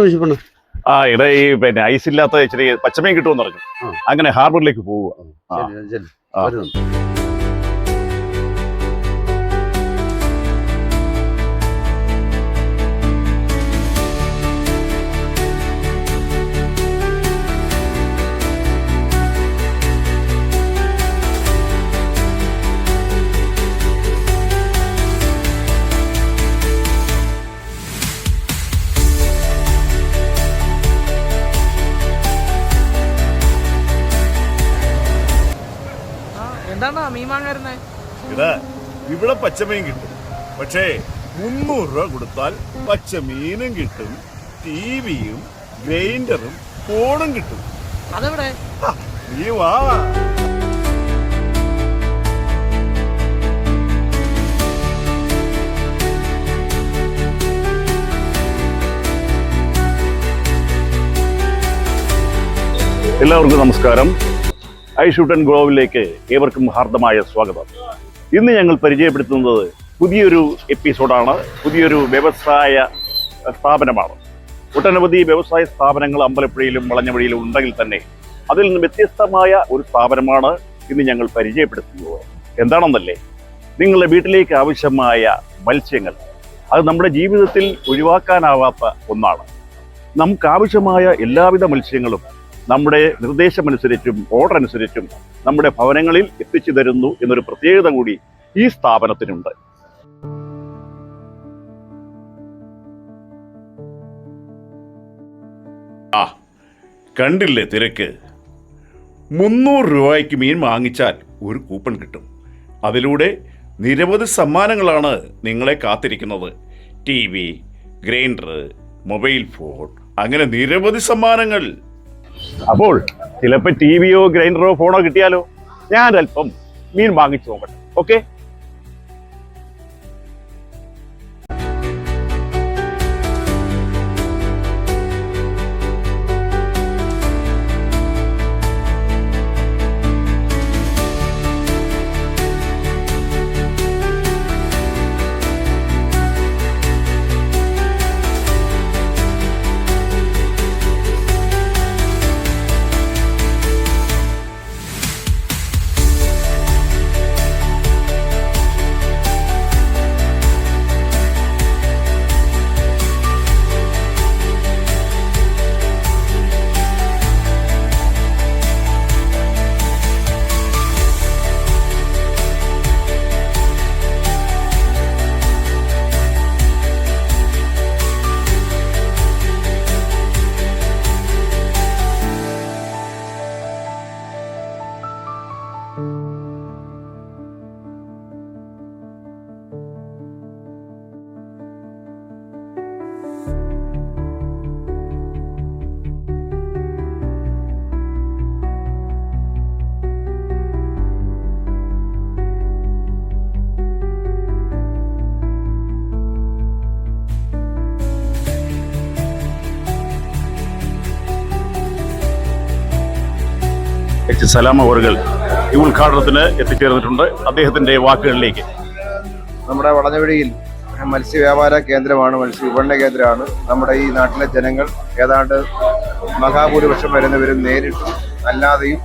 വിശപ്പണ് ആ ഇവിടെ ഈ പിന്നെ ഐസ് ഇല്ലാത്ത ഇച്ചിരി പച്ചമീൻ കിട്ടുമെന്ന് പറഞ്ഞു. അങ്ങനെ ഹാർബറിലേക്ക് പോവുക ഇത് ഇവിടെ പച്ചമീൻ കിട്ടും. പക്ഷേ മുന്നൂറ് രൂപ കൊടുത്താൽ പച്ചമീനും കിട്ടും ടി വിയും ഗ്രൈൻഡറും ഫോണും കിട്ടും. അതെവിടെ? നീ വാ എല്ലാവർക്കും നമസ്കാരം. ഐ ഷൂട്ട് ആൻഡ് ഗ്ലോവിലേക്ക് ഏവർക്കും ഹാർദമായ സ്വാഗതം. ഇന്ന് ഞങ്ങൾ പരിചയപ്പെടുത്തുന്നത് പുതിയൊരു എപ്പിസോഡാണ്. പുതിയൊരു വ്യവസായ സ്ഥാപനമാണ്. ഒട്ടനവധി വ്യവസായ സ്ഥാപനങ്ങൾ അമ്പലപ്പുഴയിലും വളഞ്ഞവഴിയിലും ഉണ്ടെങ്കിൽ തന്നെ അതിൽ നിന്ന് വ്യത്യസ്തമായ ഒരു സ്ഥാപനമാണ് ഇന്ന് ഞങ്ങൾ പരിചയപ്പെടുത്തുന്നത്. എന്താണെന്നല്ലേ? നിങ്ങളുടെ വീട്ടിലേക്ക് ആവശ്യമായ മത്സ്യങ്ങൾ അത് നമ്മുടെ ജീവിതത്തിൽ ഒഴിവാക്കാനാവാത്ത ഒന്നാണ്. നമുക്ക് ആവശ്യമായ എല്ലാവിധ മത്സ്യങ്ങളും നമ്മുടെ നിർദ്ദേശമനുസരിച്ചും ഓർഡർ അനുസരിച്ചും നമ്മുടെ ഭവനങ്ങളിൽ എത്തിച്ചു തരുന്നു എന്നൊരു പ്രത്യേകത കൂടി ഈ സ്ഥാപനത്തിനുണ്ട്. ആ കണ്ടില്ലേ തിരക്ക്? മുന്നൂറ് രൂപയ്ക്ക് മീൻ വാങ്ങിച്ചാൽ ഒരു കൂപ്പൺ കിട്ടും. അതിലൂടെ നിരവധി സമ്മാനങ്ങളാണ് നിങ്ങളെ കാത്തിരിക്കുന്നത്. T V grinder mobile phone അങ്ങനെ നിരവധി സമ്മാനങ്ങൾ അപ്പോൾ ചിലപ്പോൾ ടി വിയോ ഗ്രൈൻഡറോ ഫോണോ കിട്ടിയാലോ? ഞാൻ അല്പം മീൻ വാങ്ങിച്ചു നോക്കട്ടെ. ഓക്കെ? എച്ച് സലാം അവറുകൾ ഈ ഉദ്ഘാടനത്തിന് എത്തിച്ചേർന്നിട്ടുണ്ട്. അദ്ദേഹത്തിന്റെ വാക്കുകളിലേക്ക്. നമ്മുടെ വളഞ്ഞവഴിയിൽ മത്സ്യ വ്യാപാര കേന്ദ്രമാണ് മത്സ്യ വിപണന കേന്ദ്രമാണ്. നമ്മുടെ ഈ നാട്ടിലെ ജനങ്ങൾ ഏതാണ്ട് മഹാഭൂരിപക്ഷം വരുന്നവരും നേരിട്ടും അല്ലാതെയും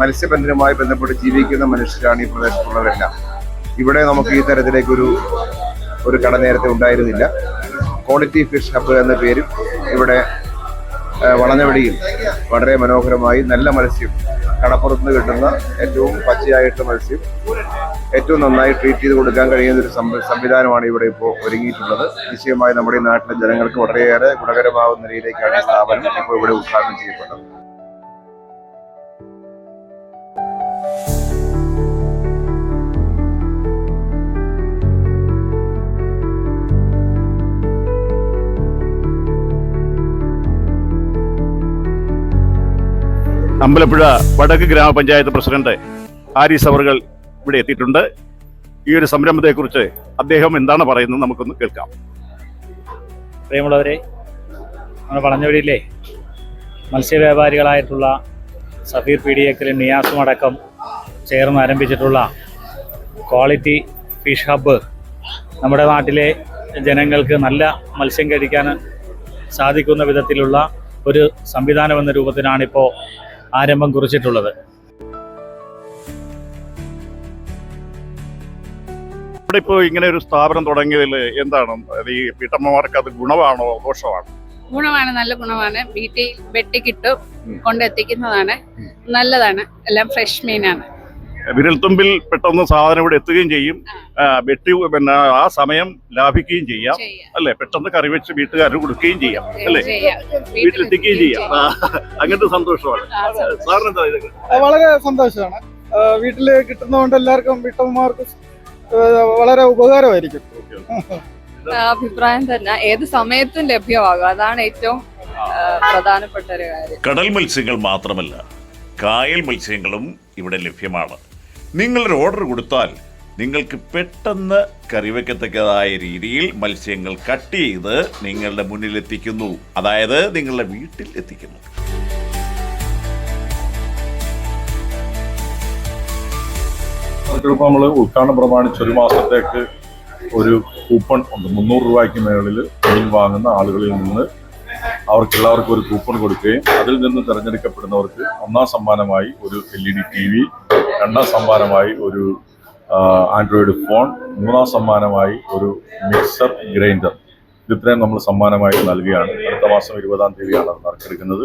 മത്സ്യബന്ധനവുമായി ബന്ധപ്പെട്ട് ജീവിക്കുന്ന മനുഷ്യരാണ് ഈ പ്രദേശത്തുള്ളവരെല്ലാം. ഇവിടെ നമുക്ക് ഈ തരത്തിലേക്കൊരു ഒരു കട നേരത്തെ ഉണ്ടായിരുന്നില്ല. ക്വാളിറ്റി ഫിഷ് ഹബ്ബ് എന്ന പേരും ഇവിടെ വളഞ്ഞവടിയിൽ വളരെ മനോഹരമായി നല്ല മത്സ്യം കടപ്പുറത്ത് കിട്ടുന്ന ഏറ്റവും പച്ചയായിട്ട് മത്സ്യം. ഏറ്റവും നന്നായി ട്രീറ്റ് ചെയ്ത് കൊടുക്കാൻ കഴിയുന്ന ഒരു സംവിധാനമാണ് ഇവിടെ ഇപ്പോൾ ഒരുങ്ങിയിട്ടുള്ളത്. നിശ്ചയമായി നമ്മുടെ നാട്ടിലെ ജനങ്ങൾക്ക് വളരെയേറെ രീതിയിലേക്കാണ് ഈ സ്ഥാപനം ഇപ്പോൾ ഇവിടെ ഉദ്ഘാടനം ചെയ്യപ്പെട്ടത്. അമ്പലപ്പുഴ വടക്ക് ഗ്രാമപഞ്ചായത്ത് പ്രസിഡന്റ് ഹാരിസ് അവറുകൾ ഇവിടെ എത്തിയിട്ടുണ്ട്. ഈ ഒരു സംരംഭത്തെക്കുറിച്ച് അദ്ദേഹം എന്താണ് പറയുന്നത് നമുക്കൊന്ന് കേൾക്കാം. പ്രിയമുള്ളവരെ നമ്മുടെ വളഞ്ഞവഴിയിലെ മത്സ്യവ്യാപാരികളായിട്ടുള്ള സഫീർ പി ഡി എക്കലും നിയാസും അടക്കം ചേർന്ന് ആരംഭിച്ചിട്ടുള്ള ക്വാളിറ്റി ഫിഷ് ഹബ്ബ് നമ്മുടെ നാട്ടിലെ ജനങ്ങൾക്ക് നല്ല മത്സ്യം കഴിക്കാൻ സാധിക്കുന്ന വിധത്തിലുള്ള ഒരു സംവിധാനം എന്ന രൂപത്തിലാണ് ഇപ്പോൾ ആരംഭം കുറിച്ചിട്ടുള്ളത്. ഇവിടെ ഇപ്പോൾ ഇങ്ങനെ ഒരു സ്ഥാപനം തുടങ്ങിയതിൽ എന്താണ്? ഈ വീട്ടമ്മമാർക്ക് അത് ഗുണമാണോ ദോഷമാണോ? ഗുണമാണ് നല്ല ഗുണമാണ്. വീട്ടിൽ വെട്ടി കിട്ടും ഉം. കൊണ്ടെത്തിക്കുന്നതാണ്. നല്ലതാണ്. എല്ലാം ഫ്രഷ് മീനാണ്. വിരൽത്തുമ്പിൽ പെട്ടെന്ന് സാധനം ഇവിടെ എത്തുകയും ചെയ്യും. വെട്ടി പിന്നെ ആ സമയം ലാഭിക്കുകയും ചെയ്യാം. അല്ലെ? പെട്ടെന്ന് കറി വെച്ച് വീട്ടുകാർക്ക് കൊടുക്കുകയും ചെയ്യാം. അല്ലെ. വീട്ടിലെത്തിക്കുകയും ചെയ്യാം. അങ്ങനത്തെ സന്തോഷമാണ്. സാറിന് എന്താ ഇതൊക്കെ? വളരെ സന്തോഷമാണ്. വീട്ടിൽ വീട്ടിൽ കിട്ടുന്നതുകൊണ്ട് എല്ലാവർക്കും വീട്ടമ്മമാർക്കും വളരെ ഉപകാരമായിരിക്കും. അഭിപ്രായം തന്നെ. ഏത് സമയത്തും ലഭ്യമാകും. അതാണ് ഏറ്റവും പ്രധാനപ്പെട്ട ഒരു കാര്യം. കടൽ മത്സ്യങ്ങൾ മാത്രമല്ല കായൽ മത്സ്യങ്ങളും ഇവിടെ ലഭ്യമാണ്. നിങ്ങളൊരു ഓർഡർ കൊടുത്താൽ നിങ്ങൾക്ക് പെട്ടെന്ന് കറിവെക്കത്തക്കതായ രീതിയിൽ മത്സ്യങ്ങൾ കട്ട് ചെയ്ത് നിങ്ങളുടെ മുന്നിൽ എത്തിക്കുന്നു. അതായത് നിങ്ങളുടെ വീട്ടിൽ എത്തിക്കുന്നു. നമ്മൾ ഉദ്ഘാടനം പ്രമാണിച്ച് ഒരു മാസത്തേക്ക് ഒരു കൂപ്പൺ ഉണ്ട്. മുന്നൂറ് രൂപയ്ക്ക് മേളിൽ മീൻ വാങ്ങുന്ന ആളുകളിൽ നിന്ന് അവർക്കെല്ലാവർക്കും ഒരു കൂപ്പൺ കൊടുക്കുകയും അതിൽ നിന്ന് തിരഞ്ഞെടുക്കപ്പെടുന്നവർക്ക് ഒന്നാം സമ്മാനമായി ഒരു L E D T V രണ്ടാം സമ്മാനമായി ഒരു ആൻഡ്രോയിഡ് ഫോൺ മൂന്നാം സമ്മാനമായി ഒരു മിക്സർ ഗ്രൈൻഡർ. ഇത്രയും നമ്മൾ സമ്മാനമായി നൽകുകയാണ്. അടുത്ത മാസം ഇരുപതാം തീയതിയാണ് നറുക്കെടുക്കുന്നത്.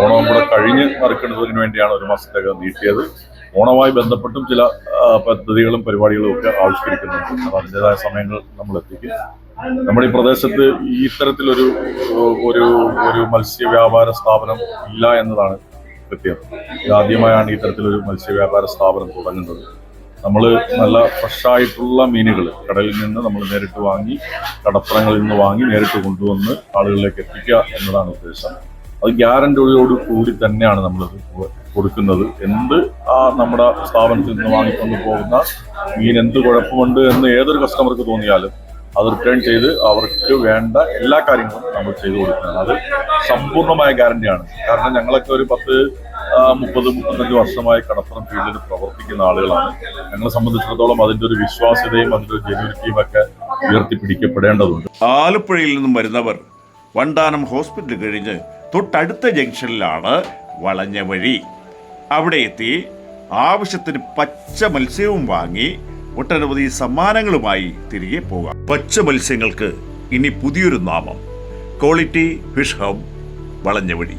ഓണവും കൂടെ കഴിഞ്ഞ് നറുക്കെടുത്തതിന് വേണ്ടിയാണ് ഒരു മാസത്തേക്ക് നീട്ടിയത്. ഓണവുമായി ബന്ധപ്പെട്ടും ചില പദ്ധതികളും പരിപാടികളും ഒക്കെ ആവിഷ്കരിക്കുന്നുണ്ട്. അത് അതിന്റെതായ സമയങ്ങൾ നമ്മൾ എത്തിക്കും. നമ്മുടെ ഈ പ്രദേശത്ത് ഇത്തരത്തിലൊരു ഒരു ഒരു മത്സ്യ വ്യാപാര സ്ഥാപനം ഇല്ല എന്നതാണ് കൃത്യം ഇതാദ്യമായാണ് ഇത്തരത്തിലൊരു ഈ തരത്തിലൊരു മത്സ്യ വ്യാപാര സ്ഥാപനം തുടങ്ങുന്നത്. നമ്മൾ നല്ല ഫ്രഷായിട്ടുള്ള മീനുകൾ കടലിൽ നിന്ന് നമ്മൾ നേരിട്ട് വാങ്ങി കടപ്പുറങ്ങളിൽ നിന്ന് വാങ്ങി നേരിട്ട് കൊണ്ടുവന്ന് ആളുകളിലേക്ക് എത്തിക്കുക എന്നതാണ് ഉദ്ദേശം. അത് ഗ്യാരണ്ടിയോട് കൂടി തന്നെയാണ് നമ്മളത് കൊടുക്കുന്നത്. എന്ത് ആ നമ്മുടെ സ്ഥാപനത്തിൽ നിന്ന് വാങ്ങിക്കൊണ്ട് പോകുന്ന മീൻ എന്ത് കുഴപ്പമുണ്ട് എന്ന് ഏതൊരു കസ്റ്റമർക്ക് തോന്നിയാലും അത് റിട്ടേൺ ചെയ്ത് അവർക്ക് വേണ്ട എല്ലാ കാര്യങ്ങളും നമ്മൾ ചെയ്തു കൊടുക്കുന്നത് അത് സമ്പൂർണമായ ഗ്യാരണ്ടിയാണ് കാരണം ഞങ്ങളൊക്കെ ഒരു പത്ത് മുപ്പത് മുപ്പത്തഞ്ച് വർഷമായി കടപ്പുറം ഫീൽഡിൽ പ്രവർത്തിക്കുന്ന ആളുകളാണ്. ഞങ്ങളെ സംബന്ധിച്ചിടത്തോളം അതിന്റെ ഒരു വിശ്വാസ്യതയും അതിന്റെ ഒരു ജെന്യൂരിറ്റിയും ഒക്കെ ഉയർത്തിപ്പിടിക്കപ്പെടേണ്ടതുണ്ട്. ആലപ്പുഴയിൽ നിന്നും വരുന്നവർ വണ്ടാനം ഹോസ്പിറ്റൽ കഴിഞ്ഞ് തൊട്ടടുത്ത ജംഗ്ഷനിലാണ് വളഞ്ഞ വഴി. അവിടെ എത്തി ആവശ്യത്തിന് പച്ച മത്സ്യവും വാങ്ങി ഒട്ടനവധി സമ്മാനങ്ങളുമായി തിരികെ പോകാം. പച്ച മത്സ്യങ്ങൾക്ക് ഇനി പുതിയൊരു നാമം. ക്വാളിറ്റി ഫിഷ് ഹബ് വളഞ്ഞ വഴി